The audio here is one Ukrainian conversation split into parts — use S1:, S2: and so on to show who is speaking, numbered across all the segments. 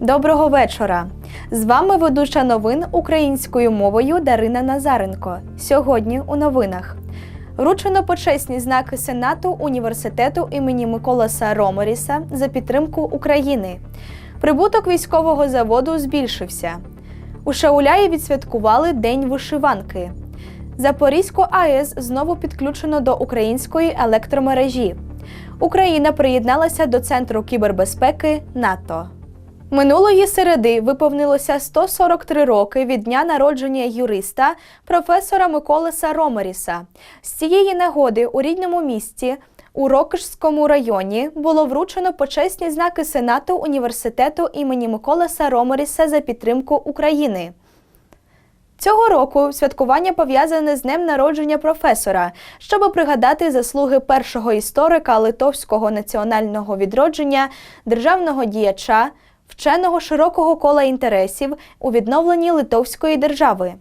S1: Доброго вечора! З вами ведуча новин українською мовою Дарина Назаренко. Сьогодні у новинах вручено почесні знаки Сенату університету імені Миколаса Роморіса за підтримку України. Прибуток військового заводу збільшився. У Шауляї відсвяткували День вишиванки. Запорізьку АЕС знову підключено до української електромережі. Україна приєдналася до Центру кібербезпеки НАТО. Минулої середи виповнилося 143 роки від дня народження юриста професора Миколаса Ромеріса. З цієї нагоди у рідному місті у Рокишському районі було вручено почесні знаки Сенату університету імені Миколаса Ромеріса за підтримку України. Цього року святкування пов'язане з днем народження професора, щоб пригадати заслуги першого історика литовського національного відродження, державного діяча, вченого широкого кола інтересів у відновленні Литовської держави.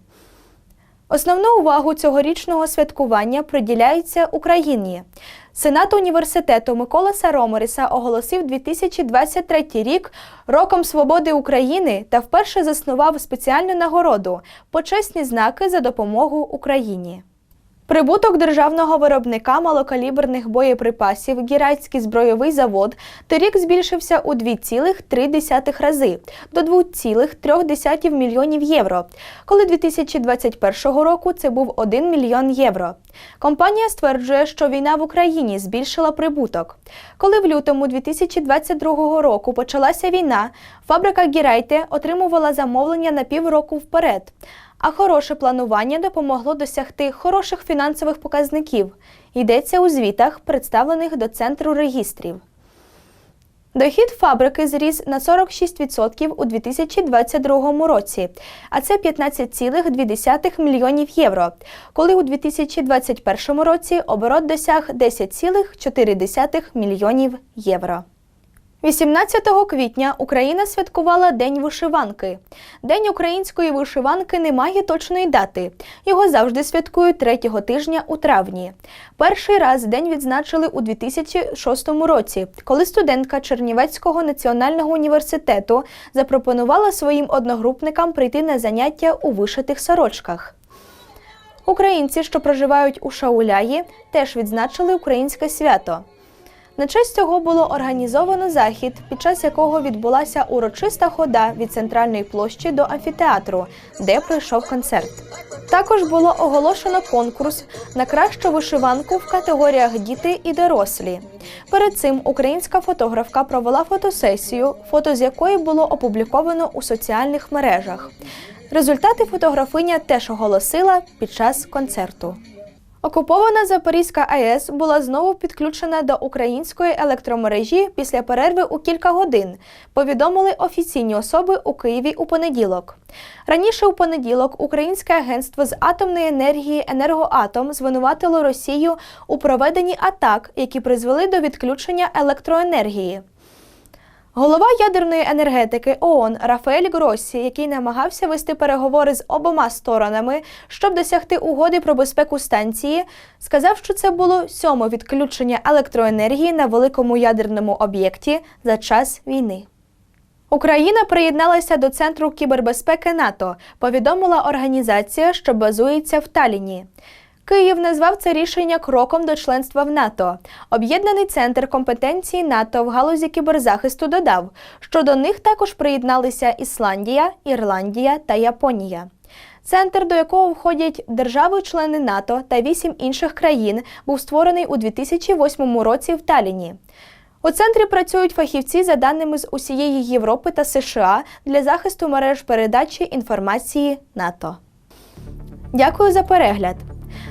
S1: Основну увагу цьогорічного святкування приділяється Україні. Сенат університету Миколаса Ромеріса оголосив 2023 рік роком свободи України та вперше заснував спеціальну нагороду почесні знаки за допомогу Україні. Прибуток державного виробника малокаліберних боєприпасів Гірайський збройовий завод торік збільшився у 2,3 рази до 2,3 мільйонів євро, коли 2021 року це був 1 мільйон євро. Компанія стверджує, що війна в Україні збільшила прибуток. Коли в лютому 2022 року почалася війна, фабрика Гірайте отримувала замовлення на півроку вперед. А хороше планування допомогло досягти хороших фінансових показників. Йдеться у звітах, представлених до центру регістрів. Дохід фабрики зріс на 46% у 2022 році, а це 15,2 мільйонів євро, коли у 2021 році оборот досяг 10,4 мільйонів євро. 18 квітня Україна святкувала День вишиванки. День української вишиванки не має точної дати. Його завжди святкують третього тижня у травні. Перший раз день відзначили у 2006 році, коли студентка Чернівецького національного університету запропонувала своїм одногрупникам прийти на заняття у вишитих сорочках. Українці, що проживають у Шауляї, теж відзначили українське свято. На честь цього було організовано захід, під час якого відбулася урочиста хода від центральної площі до амфітеатру, де пройшов концерт. Також було оголошено конкурс на кращу вишиванку в категоріях діти і дорослі. Перед цим українська фотографка провела фотосесію, фото з якої було опубліковано у соціальних мережах. Результати фотографиня теж оголосила під час концерту. Окупована Запорізька АЕС була знову підключена до української електромережі після перерви у кілька годин. Повідомили офіційні особи у Києві у понеділок. Раніше у понеділок Українське агентство з атомної енергії Енергоатом звинуватило Росію у проведенні атак, які призвели до відключення електроенергії. Голова ядерної енергетики ООН Рафаель Гроссі, який намагався вести переговори з обома сторонами, щоб досягти угоди про безпеку станції, сказав, що це було сьоме відключення електроенергії на великому ядерному об'єкті за час війни. Україна приєдналася до Центру кібербезпеки НАТО, повідомила організація, що базується в Таліні. Київ назвав це рішення кроком до членства в НАТО. Об'єднаний центр компетенції НАТО в галузі кіберзахисту додав, що до них також приєдналися Ісландія, Ірландія та Японія. Центр, до якого входять держави-члени НАТО та вісім інших країн, був створений у 2008 році в Таліні. У центрі працюють фахівці за даними з усієї Європи та США для захисту мереж передачі інформації НАТО. Дякую за перегляд.